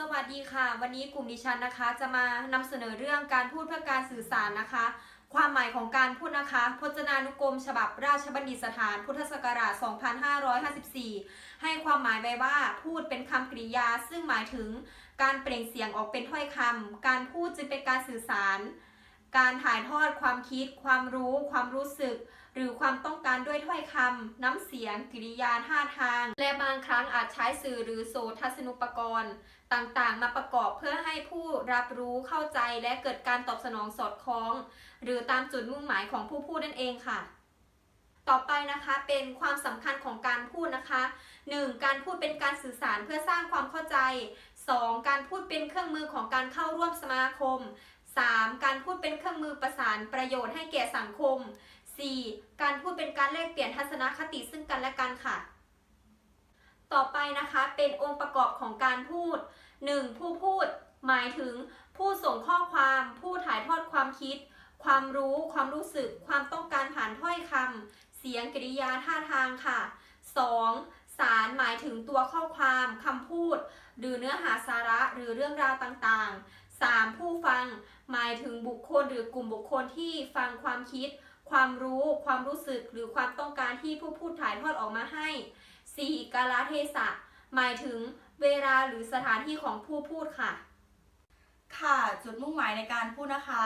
สวัสดีค่ะ วันนี้กลุ่มดิฉันนะคะจะมานำเสนอเรื่องการพูดเพื่อการสื่อสารนะคะ ความหมายของการพูดนะคะ พจนานุกรม ฉบับราชบัณฑิตสถาน พุทธศักราช 2554 ให้ความหมายไว้ว่าพูดเป็นคำกริยา ซึ่งหมายถึงการเปล่งเสียงออกเป็นถ้อยคำการพูดจึงเป็นการสื่อสาร การถ่ายทอดความคิด ความรู้ ความรู้สึก หรือความต้องการด้วยถ้อยคำน้ำเสียง กิริยาท่าทาง และบางครั้งอาจใช้สื่อหรือโสทัศนุปกรณ์ ต่างๆ มาประกอบเพื่อให้ผู้รับรู้เข้าใจและเกิดการตอบสนองสอดคล้อง หรือตามจุดมุ่งหมายของผู้พูดนั่นเองค่ะ ต่อไปนะคะเป็นความสำคัญของการพูดนะคะ 1. การพูดเป็นการสื่อสารเพื่อสร้างความเข้าใจ 2. การพูดเป็นเครื่องมือของการเข้าร่วมสมาคม 3. การพูดเป็นเครื่องมือประสานประโยชน์ให้แก่สังคม 4. การพูดเป็นการแลกเปลี่ยนทัศนคติซึ่งกันและกันค่ะ ต่อไปนะคะเป็นองค์ประกอบของการพูด 1. ผู้พูด หมายถึงผู้ส่งข้อความ ผู้ถ่ายทอดความคิด ความรู้ ความรู้สึก ความต้องการผ่านถ้อยคำเสียงกริยาท่าทางค่ะ 2. สารหมายถึงตัวข้อความคำพูด หรือเนื้อหาสาระหรือเรื่องราวต่างๆ 3. ผู้ฟัง หมายถึงบุคคลหรือกลุ่มบุคคลที่ฟังความคิด ความรู้ ความรู้สึกหรือความต้องการที่ผู้พูดถ่ายทอดออกมาให้ 4. กาลเทศะ หมายถึงเวลาหรือสถานที่ของผู้พูดค่ะ ค่ะจุดมุ่งหมายในการพูดนะคะ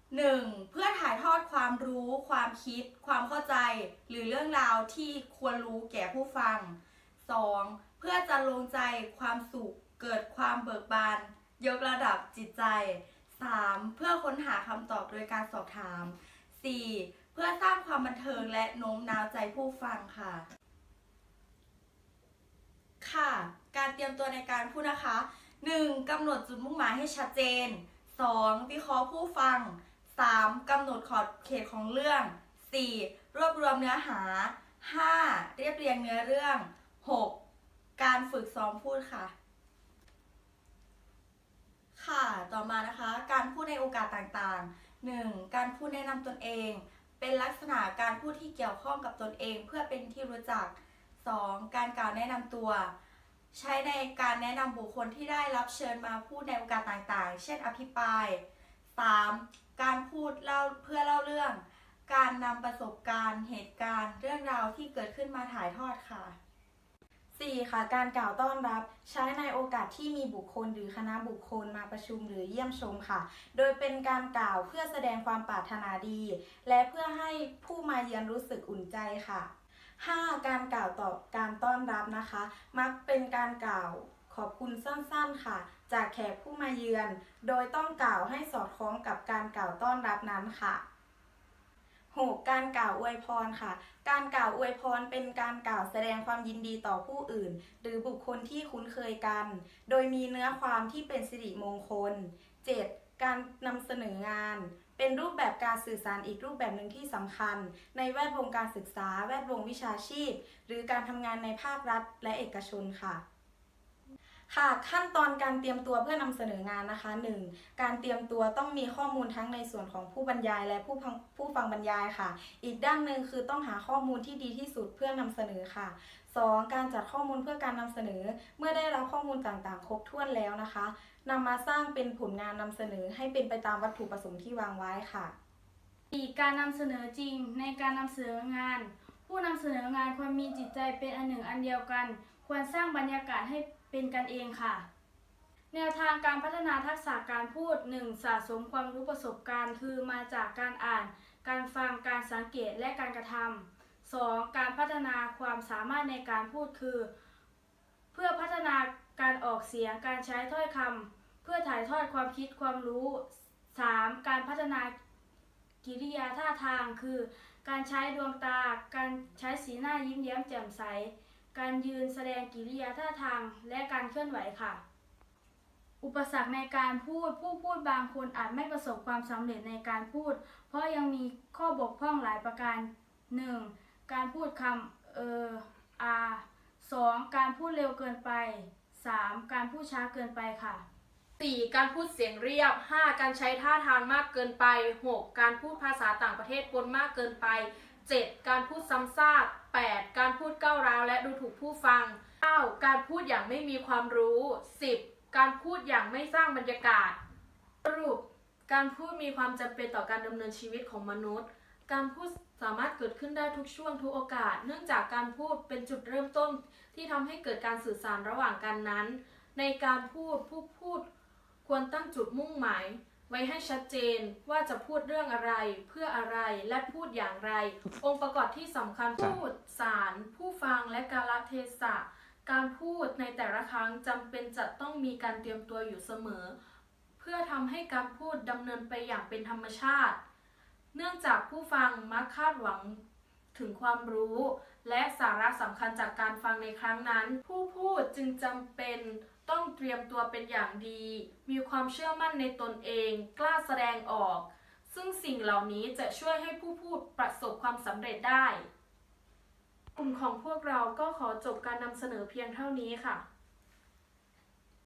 1. เพื่อถ่ายทอดความรู้ ความคิด ความเข้าใจ หรือเรื่องราวที่ควรรู้แก่ผู้ฟัง 2. เพื่อจะลงใจความสุข เกิดความเบิกบาน ยกระดับจิตใจ 3. เพื่อค้นหาคำตอบโดยการสอบถาม 4. เพื่อสร้างความบันเทิงและโน้มน้าวใจผู้ฟังค่ะ ค่ะ การเตรียมตัวในการพูดนะคะ 1. กำหนดจุดมุ่งหมายให้ชัดเจน 2. วิเคราะห์ผู้ฟัง 3. กำหนดขอบเขตของเรื่อง 4. รวบรวมเนื้อหา 5. เรียบเรียงเนื้อเรื่อง 6. การฝึกซ้อมพูดค่ะ ค่ะต่อมานะคะการพูดในโอกาสต่างๆ 1. การพูดแนะนำตนเอง เป็นลักษณะการพูดที่เกี่ยวข้องกับตนเองเพื่อเป็นที่รู้จัก 2. การกล่าวแนะนำตัว ใช้ในการแนะนำบุคคลที่ได้รับเชิญมาพูดในโอกาสต่างๆ เช่นอภิปราย 3. การพูดเล่าเพื่อเล่าเรื่อง การนำประสบการณ์ เหตุการณ์ เรื่องราวที่เกิดขึ้นมาถ่ายทอดค่ะ 4. ค่ะการกล่าวต้อนรับใช้ในโอกาสที่มีบุคคลหรือคณะบุคคลมาประชุมหรือเยี่ยมชมค่ะ โดยเป็นการกล่าวเพื่อแสดงความปรารถนาดี และเพื่อให้ผู้มาเยือนรู้สึกอุ่นใจค่ะ 5. การกล่าวตอบการต้อนรับนะคะ มักเป็นการกล่าวขอบคุณสั้นๆค่ะ จากแขกผู้มาเยือน โดยต้องกล่าวให้สอดคล้องกับการกล่าวต้อนรับนั้นค่ะ 6. การกล่าวอวยพรค่ะ การกล่าวอวยพรเป็นการกล่าวแสดงความยินดีต่อผู้อื่น หรือบุคคลที่คุ้นเคยกัน โดยมีเนื้อความที่เป็นสิริมงคล 7. การนำเสนองาน เป็นรูปแบบการสื่อสารอีกรูปแบบหนึ่งที่สำคัญ ในแวดวงการศึกษา แวดวงวิชาชีพ หรือการทำงานในภาครัฐและเอกชนค่ะ ค่ะขั้นตอนการเตรียมตัวเพื่อนำเสนองานนะคะ 1. การเตรียมตัวต้องมีข้อมูลทั้งในส่วนของผู้บรรยายและผู้ฟังผู้ฟังบรรยายค่ะ อีกด้านหนึ่งคือต้องหาข้อมูลที่ดีที่สุดเพื่อนำเสนอค่ะ 2. การจัดข้อมูลเพื่อการนำเสนอ เมื่อได้รับข้อมูลต่างๆ ครบถ้วนแล้วนะคะนำมาสร้างเป็นผลงานนำเสนอให้เป็นไปตามวัตถุประสงค์ที่วางไว้ค่ะอีกการนำเสนอจริงในการนำเสนองาน ผู้นำเสนองานควรมีจิตใจเป็นอันหนึ่งอันเดียวกัน ควรสร้างบรรยากาศให้เป็นกันเองค่ะ แนวทางการพัฒนาทักษะการพูด 1. สะสมความรู้ประสบการณ์ คือมาจากการอ่าน การฟังการสังเกตและการกระทำ 2. การพัฒนาความสามารถในการพูดคือ เพื่อพัฒนาการออกเสียงการใช้ถ้อยคำเพื่อถ่ายทอดความคิดความรู้ 3. การพัฒนากิริยาท่าทางคือ การใช้ดวงตา การใช้สีหน้ายิ้มแย้มแจ่มใส การยืนแสดงกิริยาท่าทางและการเคลื่อนไหวค่ะ อุปสรรคในการพูดผู้พูดบางคนอาจไม่ประสบความสำเร็จในการพูด เพราะยังมีข้อบกพร่องหลายประการ 1. การพูดคำเอออา 2. การพูดเร็วเกินไป 3. การพูดช้าเกินไปค่ะ 4. การพูดเสียงเรียบ 5. การใช้ท่าทางมากเกินไป 6. การพูดภาษาต่างประเทศปนมากเกินไป 7. การพูดซ้ำซาก 8. การพูดก้าวร้าวและดูถูกผู้ฟัง 9. การพูดอย่างไม่มีความรู้ 10. การพูดอย่างไม่สร้างบรรยากาศสรุปการพูดมีความจำเป็นต่อการดำเนินชีวิตของมนุษย์ การพูดสามารถเกิดขึ้นได้ทุกช่วงทุกโอกาส เนื่องจากการพูดเป็นจุดเริ่มต้นที่ทำให้เกิดการสื่อสารระหว่างกันนั้น ในการพูดผู้พูดควรตั้งจุดมุ่งหมาย ไว้ให้ชัดเจนว่าจะพูดเรื่องอะไรเพื่ออะไรและพูดอย่างไร องค์ประกอบที่สำคัญพูดสาร ผู้ฟังและกาลเทศะ การพูดในแต่ละครั้งจำเป็นจะต้องมีการเตรียมตัวอยู่เสมอ เพื่อทำให้การพูดดำเนินไปอย่างเป็นธรรมชาติ เนื่องจากผู้ฟังมักคาดหวังถึงความรู้ และสาระสำคัญจากการฟังในครั้งนั้น ผู้พูดจึงจำเป็น ต้องเตรียมตัวเป็นอย่างดี มีความเชื่อมั่นในตนเอง กล้าแสดงออก ซึ่งสิ่งเหล่านี้จะช่วยให้ผู้พูดประสบความสำเร็จได้ กลุ่มของพวกเราก็ขอจบการนำเสนอเพียงเท่านี้ค่ะ